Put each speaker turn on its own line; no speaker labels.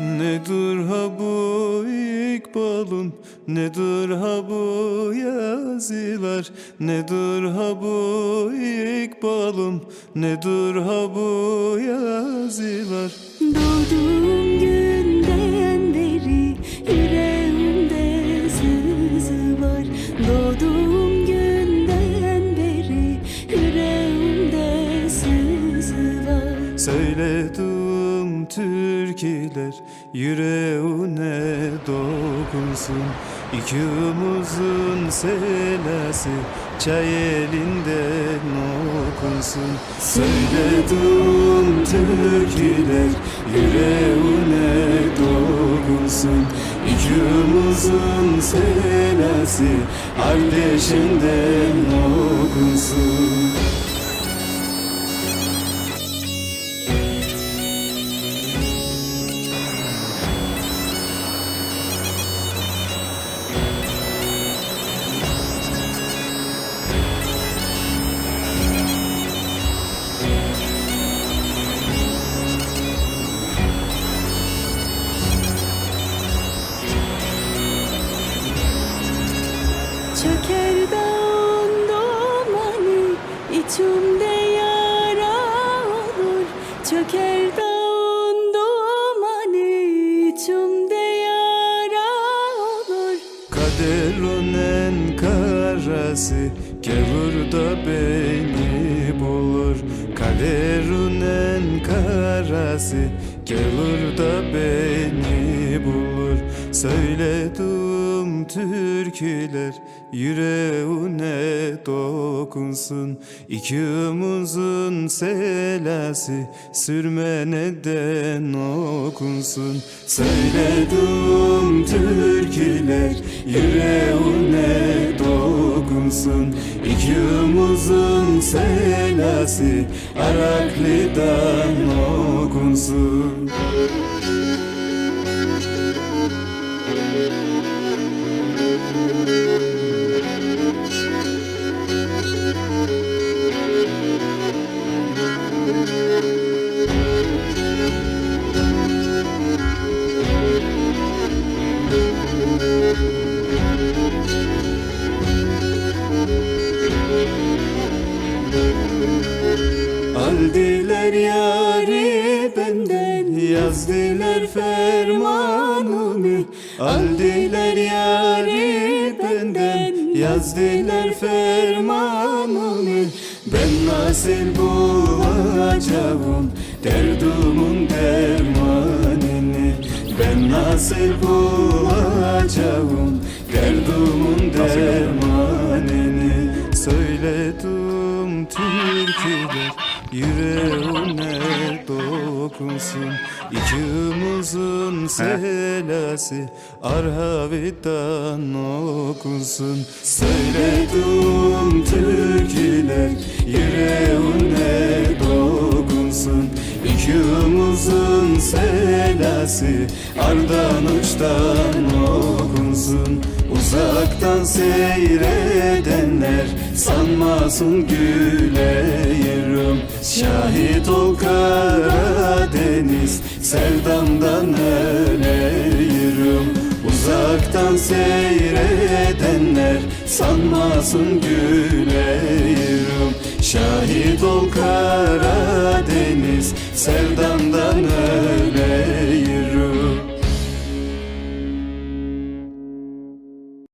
Nedir ha bu ikbalın, nedir ha bu yaziler? Nedir ha bu ikbalım, nedir ha bu yaziler?
Doğduğum günden beri yüreğimde sızı var. Doğduğum günden beri yüreğimde sızı var. Söyle dur.
Söyledim türküler yüreğine dokunsun. İkimizin selası çay elinden okunsun. Söyledim türküler yüreğine dokunsun. İkimizin selası kardeşinden okunsun
içimde yara olur Çöker dağın dumanı. İçimde yara olur.
Kaderinin karası Gevur da beni bulur. Kaderinin karası Gevur da beni bulur Söyledim türküler Yüreğine dokunsun. İkimizin selası Sürme neden okunsun Söyledim türküler Yüreğine dokunsun. İkimizin selası Araklı'dan okunsun Aldiler yari benden Yazdılar fermanımı. Aldiler yari benden Yazdılar fermanımı. Ben nasıl bulacağım Derdumun dermanını? Ben nasıl bulacağım Derdumun dermanını? Söyledim türküler yüreğine dokunsun İkimizin selası arhavidan okunsun. Söyledim türküler yüreğine dokunsun. İkimizin selası ardan uçtan okunsun. Uzaktan seyredenler sanmasın güleyirim Ol Karadeniz. Sevdamdan öleyirim Uzaktan seyredenler sanmasın güleyirim Şahit ol Karadeniz. Sevdamdan